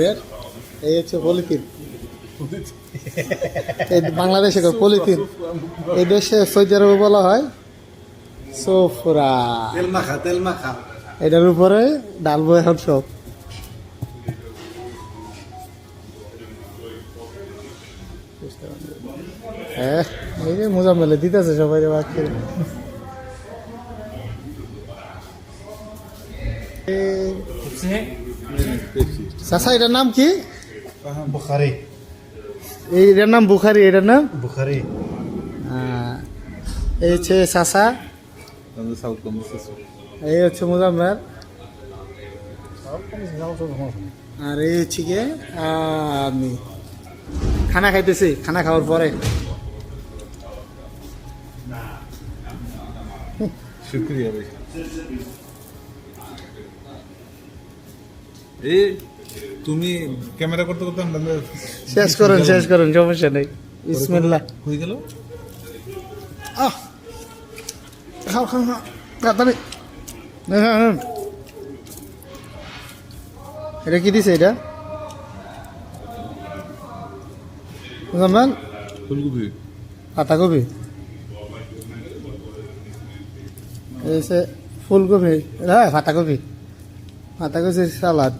বের এই হচ্ছে পলিথিন। এই বাংলাদেশে পলিথিন? এই দেশে সৌদি আরবে বলা হয় সোফরা। তেল মাখা তেল মাখা। এটার উপরে ডালবো এখন সব। হ্যাঁ এই যে মোজা মেলে দিতেছে সবাই বাকি চাচা এটার নাম কি? বুখারি। এই এটার নাম বুখারি এটার নাম? বুখারি। এই হচ্ছে চাচা। এই হচ্ছে মোজাম্মের আর এই হচ্ছে গিয়ে আমি খানা খাইতেছি খানা খাওয়ার পরে। শুক্রিয়া ভাই। এই তুমি ক্যামেরা করতে করতে শেষ করুন শেষ করুন সমস্যা নেই। হয়ে গেল? আহ! খাও খাও খাও। তাড়াতাড়ি হ্যাঁ, হ্যাঁ। এটা কি দিছে এটা? মোজাম্মেল ফুলকপি। পাতাকপি ফুলকপি। হ্যাঁ পাতাকপি পাতাকপি সালাদ।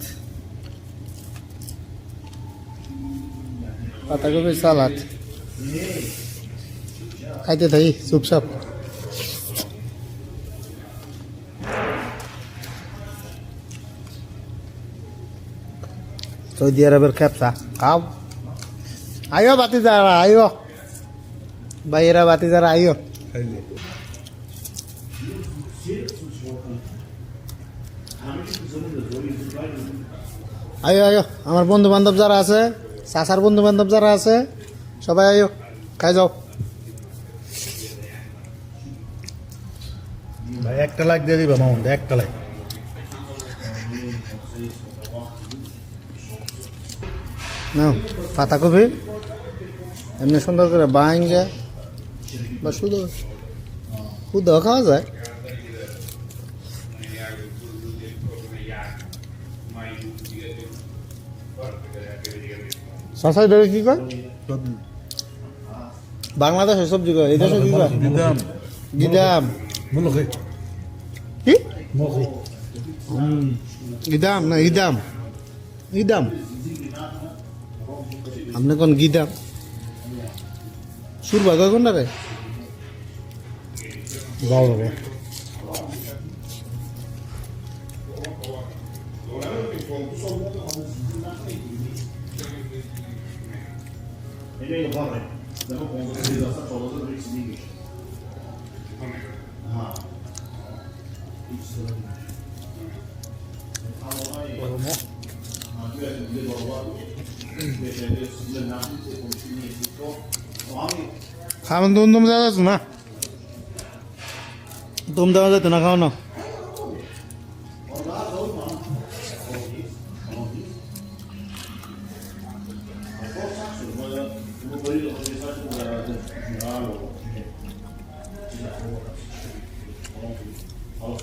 পাতাকপির সালাদ। খাইতে থাকি চুপচাপ। সৌদি আরবের খেপসা। খাও। আইও বাতি যারা আইও। ভাইয়েরা বাতি যারা আইও আইও আইও আমার বন্ধু বান্ধব যারা আছে চাচার বন্ধু বান্ধব যারা আছে সবাই আইও খাই যাও। ভাই একটা লাখ দিয়ে দিবা মামুন একটা লাখ নাও পাতাকপি এমনি সুন্দর করে বাইঙ্গে। বা শুধু শুধু খাওয়া যায়। শশা কি কয়? বাংলাদেশের সবজি কয়? এই দেশে কি কয়? গিদাম। কি? ইদাম না ইদাম? ইদাম। আপনি কোন গিদাম? সুর ভাগ কোন রে? যাও যাবো খাওয়ান দুম দুম দেওয়া যাচ্ছে না দুম দেওয়া যেত না খাও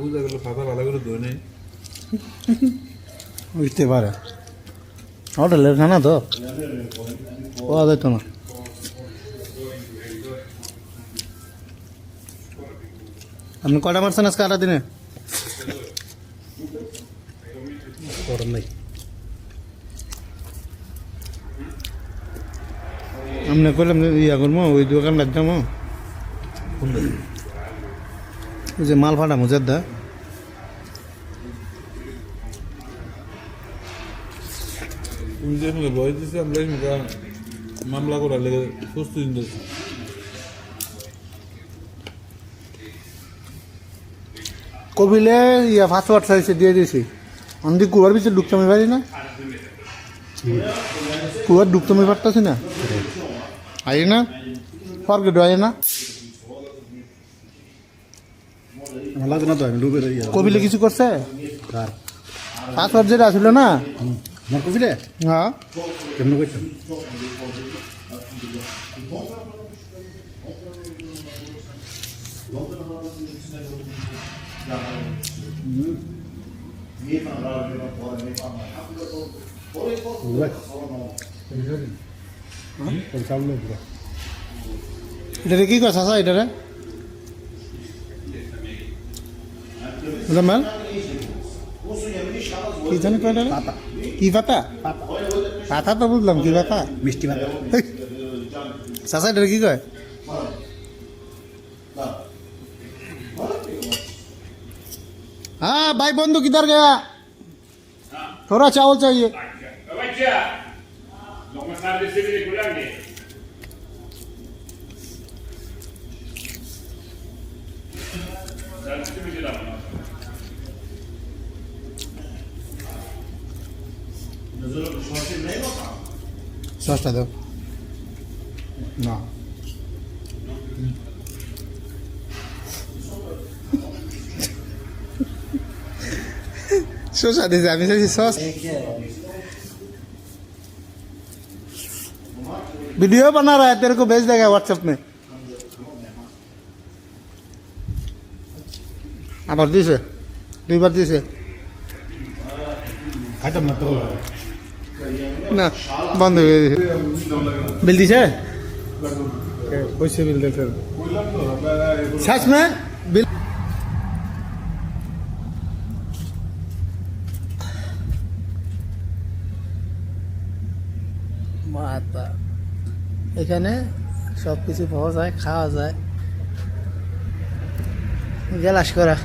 বুঝা গেল খাতা ভালো করে ধুয়ে নেই হইতে পারে হোটেলের খানা তো পাওয়া যেত না আপনি কটা মারছেন আজকে আটা দিনে নাই আপনি কইলাম যে ইয়া করব ওই দোকান ওই যে মাল ফাটা মুজার দা তুমি যে সঙ্গে বয় দিছে আমরা সঙ্গে মামলা করার লেগে প্রস্তুতি নিতেছি কবিলে ইয়া পাসওয়ার্ড চাইছে দিয়ে দিয়েছি আমি কুয়ার ভিতরে ঢুকতে আমি পারি না কুয়ার ঢুকতে আমি পারতেছি না আই না ফরগেট হয় না আমার না তো আমি ডুবে কবিলে কিছু করছে কার পাসওয়ার্ড যেটা আসছিল না আমার কবিলে হ্যাঁ কেমন করতাম এটারে কি কথা আছে এটারে জামাল কি জানি কয় এটারে? কি পাতা পাতা তো বুঝলাম কি পাতা মিষ্টি ভাত চাচা এটারে কি কয় हाँ भाई बंधु किधर गया थोड़ा चावल चाहिए Vecchia! Non সসটা দাও না শসা দিয়েছে আমি চাইছি সস वीडियो बना रहा है तेरे को भेज देगा व्हाट्सएप में আবার দিছে দুইবার দিছে খাইতাম না তো না বন্ধ হয়ে গেছে। বিল এখানে সব কিছু পাওয়া যায় খাওয়া যায়। গেলাস করা।